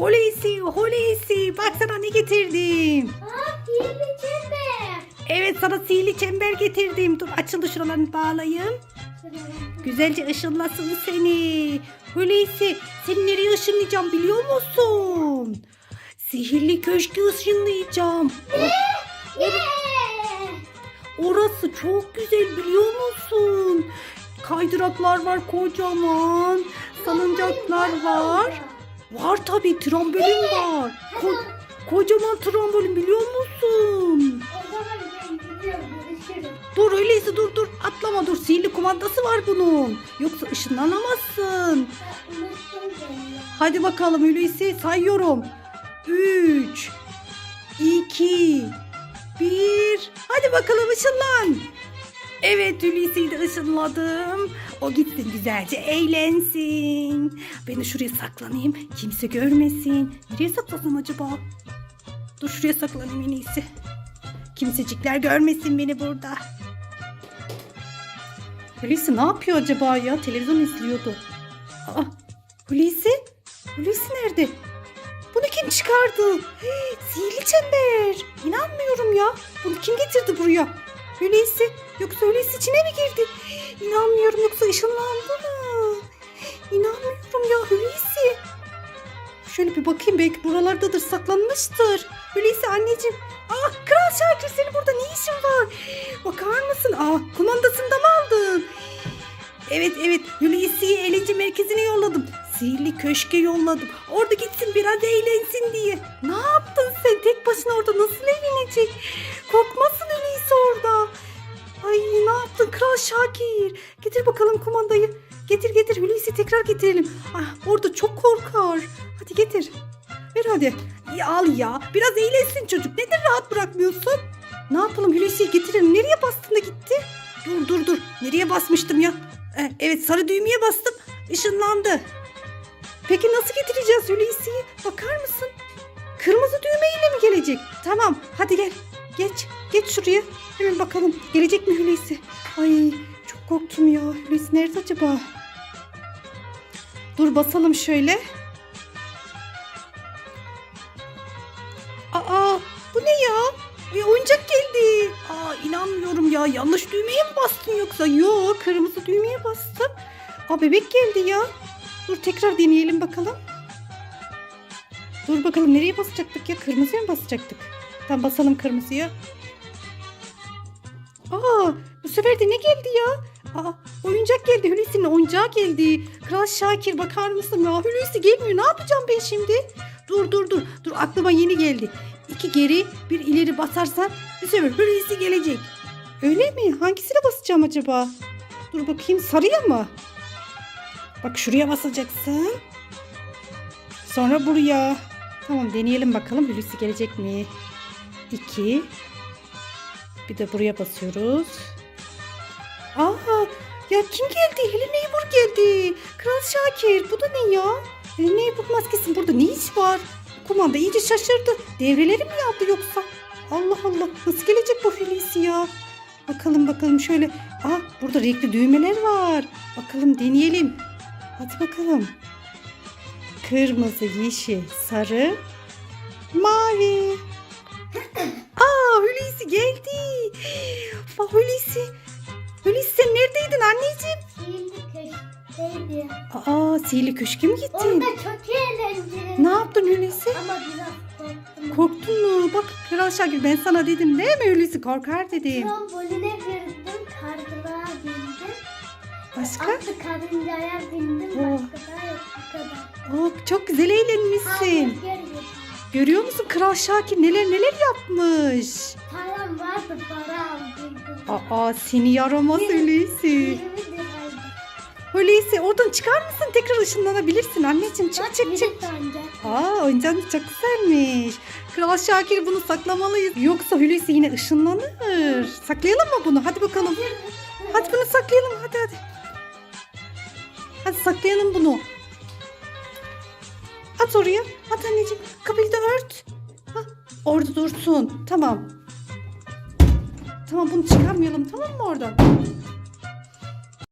Hulusi, Hulusi bak sana ne getirdim. Aa kirli çember. Evet sana sihirli çember getirdim. Dur açıldı şuralarını bağlayayım. Güzelce ışınlasın seni. Hulusi seni nereye ışınlayacağım biliyor musun? Sihirli köşkü ışınlayacağım. Yeah. Orası çok güzel biliyor musun? Kaydıraklar var kocaman. Salıncaklar var. Var tabii trambolin var. Ko- kocaman trambolin biliyor musun? Dur öyleyse dur dur atlama dur sihirli kumandası var bunun. Yoksa ışınlanamazsın. Hadi bakalım öyleyse sayıyorum. 3 2 1 Hadi bakalım ışınlan. Evet Hulusi'yi de ışınladım. O gitsin güzelce eğlensin. Ben de şuraya saklanayım. Kimse görmesin. Nereye saklasam acaba? Dur şuraya saklanayım en iyisi. Kimsecikler görmesin beni burada. Hulusi ne yapıyor acaba ya? Televizyon izliyordu. Aa, Hulusi? Hulusi nerede? Bunu kim çıkardı? Hey, sihirli çember. İnanmıyorum ya. Bunu kim getirdi buraya? Hulusi. Yoksa Hulusi içine mi girdi? İnanmıyorum yoksa ışınlandı mı? İnanmıyorum ya Hulusi. Şöyle bir bakayım belki buralardadır saklanmıştır. Hulusi anneciğim. Ah Kral Şakir senin burada ne işin var? Bakar mısın? Ah kumandasını da mı aldın? Evet evet Hulusi'yi eğlence merkezine yolladım. Sihirli köşke yolladım. Orada gitsin biraz eğlensin diye. Ne yaptın sen? Tek başına orada nasıl eğlenecek? Şakir? Getir bakalım kumandayı. Getir getir Hulusi tekrar getirelim. Ah, orada çok korkar. Hadi getir. Ver hadi. Ya al ya. Biraz eğlensin çocuk. Neden rahat bırakmıyorsun? Ne yapalım Hulusi'yi getirelim. Nereye bastın da gitti? Dur dur dur. Nereye basmıştım ya? Eh, Evet sarı düğmeye bastım. Işınlandı. Peki nasıl getireceğiz Hulusi'yi? Bakar mısın? Kırmızı düğmeyle mi gelecek? Tamam hadi gel. Geç. Geç şuraya. Hemen bakalım. Gelecek mi Hulusi? Ay çok korktum ya. Hulusi nerede acaba? Dur basalım şöyle. Aa bu ne ya? Bir oyuncak geldi. Aa inanmıyorum ya. Yanlış düğmeye mi bastın yoksa? Yo kırmızı düğmeye bastım. Aa bebek geldi ya. Dur tekrar deneyelim bakalım. Dur bakalım nereye basacaktık ya? Kırmızıya mı basacaktık? Tamam basalım kırmızıya. Aa bu sefer de ne geldi ya? Aa oyuncak geldi. Hulusi'nin oyuncağı geldi. Kral Şakir bakar mısın ya? Hulusi gelmiyor. Ne yapacağım ben şimdi? Dur dur dur. Dur aklıma yeni geldi. İki geri bir ileri basarsan bu sefer Hulusi gelecek. Öyle mi? Hangisine basacağım acaba? Dur bakayım sarıya mı? Bak şuraya basacaksın. Sonra buraya. Tamam deneyelim bakalım Hulusi gelecek mi? İki. Bir de buraya basıyoruz. Aa ya kim geldi? Helen Eybur geldi. Kral Şakir bu da ne ya? Helen Eybur maskesi burada ne iş var? Kumanda iyice şaşırdı. Devreleri mi yaptı yoksa? Allah Allah nasıl gelecek bu Hulusi ya? Bakalım bakalım şöyle. Aa burada renkli düğmeler var. Bakalım deneyelim. Hadi bakalım. Kırmızı, yeşil, sarı, mavi. Hulusi geldi. Aa, Hulusi. Hulusi sen neredeydin anneciğim? Kirli köşkteydi. Aa sihirli köşke mi gittin? Orada çok eğlenceli. Ne yaptın Hulusi? Ama biraz korktum. Korktun mu? Bak Kral Şakir ben sana dedim değil mi Hulusi korkar dedim. Tramboline girdim, kardırığa bindim. Başka? Atlı karıncaya bindim, Oo. başka da yok bu kadar. Aa, çok güzel eğlenmişsin. Hamburger yedim. Görüyor musun Kral Şakir neler neler yapmış. Param vardı, para aldırdım. Aa seni yaramaz Hulusi. 20 liraydı. Hulusi oradan çıkar mısın? Tekrar ışınlanabilirsin anneciğim. Çık Bak, çık çık. Aa oyuncağın da çok güzelmiş. Kral Şakir bunu saklamalıyız. Yoksa Hulusi yine ışınlanır. Saklayalım mı bunu? Hadi bakalım. Hadi bunu saklayalım hadi hadi. Hadi saklayalım bunu. At oraya. At anneciğim. Orada dursun. Tamam. Tamam bunu çıkarmayalım tamam mı oradan?